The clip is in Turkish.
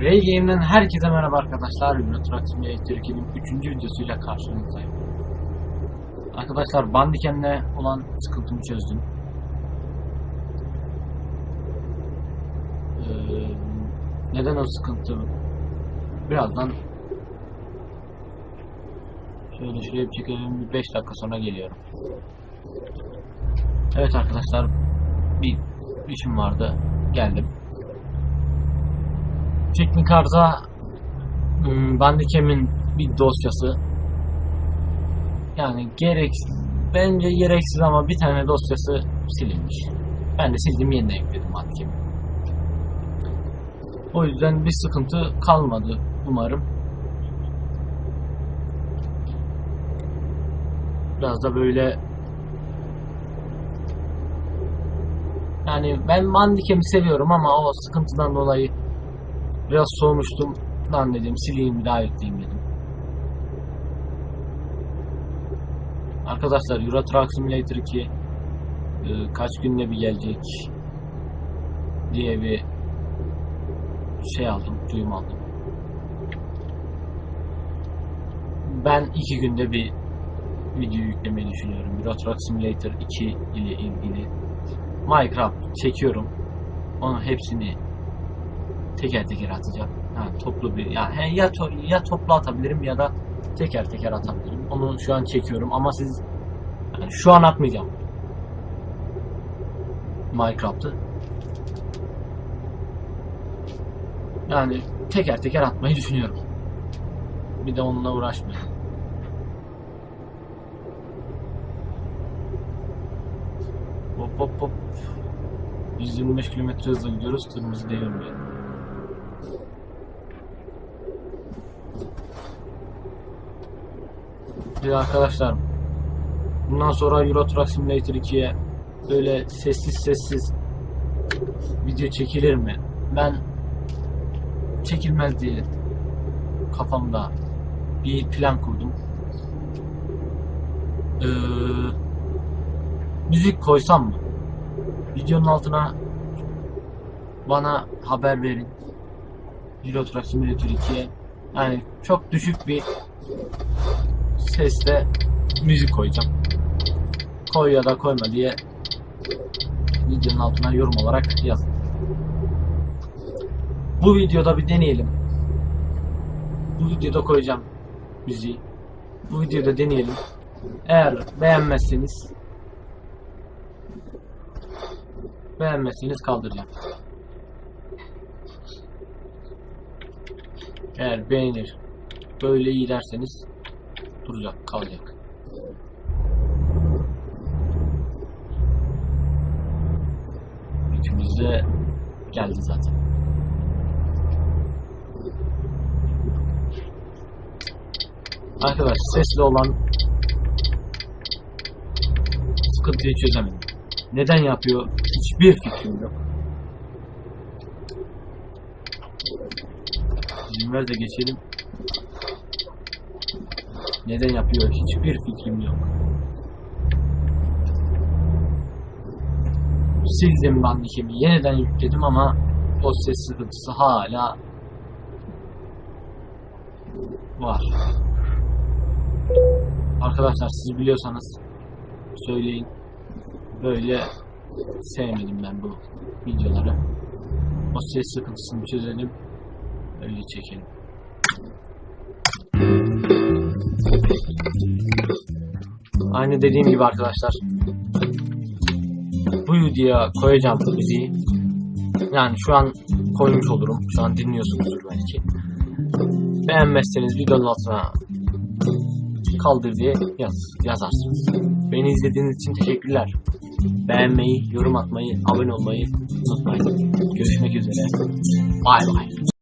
Ray Game'den herkese merhaba arkadaşlar. Truck Simulator 2'nin 3. videosuyla karşınızdayım. Arkadaşlar Bandicam'le olan sıkıntımı çözdüm. Ee, neden o sıkıntı? Birazdan şöyle şuraya bir çekelim. Bir 5 dakika sonra geliyorum. Evet arkadaşlar bir işim vardı. Geldim. Teknik arıza hmm, Bandicam'in bir dosyası. Yani gerek bence gereksiz ama bir tane dosyası silinmiş. Ben de sildim yeniden yükledim Bandicam'i. O yüzden bir sıkıntı kalmadı umarım. Biraz da böyle yani ben Bandicam'i seviyorum ama o sıkıntıdan dolayı Biraz soğumuştum. Lan dedim sileyim bir daha yükleyeyim dedim. Arkadaşlar Euro Truck Simulator 2 e, kaç günde bir gelecek diye bir şey aldım, duyum aldım. Ben iki günde bir video yüklemeyi düşünüyorum. Euro Truck Simulator 2 ile ilgili Minecraft çekiyorum. Onun hepsini teker teker atacağım. Ha, toplu bir ya he, ya to, ya toplu atabilirim ya da teker teker atabilirim. Onu şu an çekiyorum ama siz yani şu an atmayacağım. Minecraft'ı. Yani teker teker atmayı düşünüyorum. Bir de onunla uğraşmayayım. Hop hop hop. 125 km hızla gidiyoruz. Kırmızı devrilmiyor. De arkadaşlar bundan sonra Euro Truck Simulator 2'ye böyle sessiz sessiz video çekilir mi? Ben çekilmez diye kafamda bir plan kurdum. Ee, müzik koysam mı? Videonun altına bana haber verin. Truck Simulator 2'ye yani çok düşük bir sesle müzik koyacağım. Koy ya da koyma diye videonun altına yorum olarak yazın. Bu videoda bir deneyelim. Bu videoda koyacağım müziği. Bu videoda deneyelim. Eğer beğenmezseniz beğenmezseniz kaldıracağım. Eğer beğenir böyle iyi derseniz duracak, kalacak. Yükümüz de geldi zaten. Arkadaş sesli olan sıkıntıyı çözemedim. Neden yapıyor? Hiçbir fikrim yok. Ver de geçelim. Neden yapıyor? Hiçbir fikrim yok. Sildim bandikemi. Yeniden yükledim ama o ses sıkıntısı hala var. Arkadaşlar siz biliyorsanız söyleyin. Böyle sevmedim ben bu videoları. O ses sıkıntısını çözelim. Öyle çekelim. Aynı dediğim gibi arkadaşlar. Bu videoya koyacağım müziği. Yani şu an koymuş olurum. Şu an dinliyorsunuzdur belki. Beğenmezseniz videonun altına kaldır diye yaz, yazarsınız. Beni izlediğiniz için teşekkürler. Beğenmeyi, yorum atmayı, abone olmayı unutmayın. Görüşmek üzere. Bay bay.